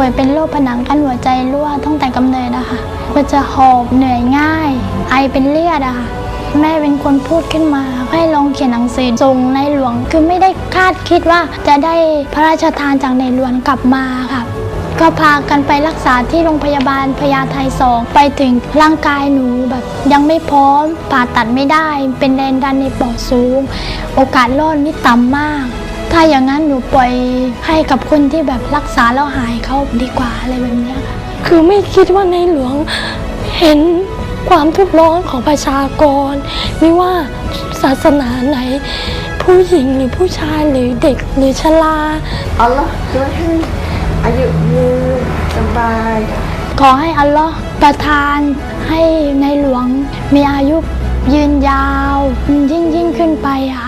ป่วยเป็นโรคผนังกั้นหัวใจรั่วตั้งแต่กำเนิดอะค่ะก็จะหอบเหนื่อยง่าย ไอเป็นเลือดอะค่ะแม่เป็นคนพูดขึ้นมา ให้ลองเขียนหนังสือส่งในหลวง คือไม่ได้คาดคิดว่าจะได้พระราชทานจากในหลวงกลับมาค่ะก็พากันไปรักษาที่โรงพยาบาลพญาไทสองไปถึงร่างกายหนูแบบยังไม่พร้อมผ่าตัดไม่ได้ เป็นแรงดันในปอดสูง โอกาสรอดนี่ต่ำมาก ถ้าอย่างนั้นหนูปล่อยให้กับคนที่แบบรักษาแล้วหายเขาดีกว่าอะไรแบบเนี้ยค่ะคือไม่คิดว่าในหลวงเห็นความทุกข์ร้อนของประชากร ไม่ว่าศาสนาไหน ผู้หญิงหรือผู้ชายหรือเด็กหรือชราอัลลอฮ์ช่วยให้อายุยืนสบาย ขอให้อัลลอฮ์ประทานให้ในหลวงมีอายุยืนยาวยิ่งยิ่งขึ้นไปค่ะ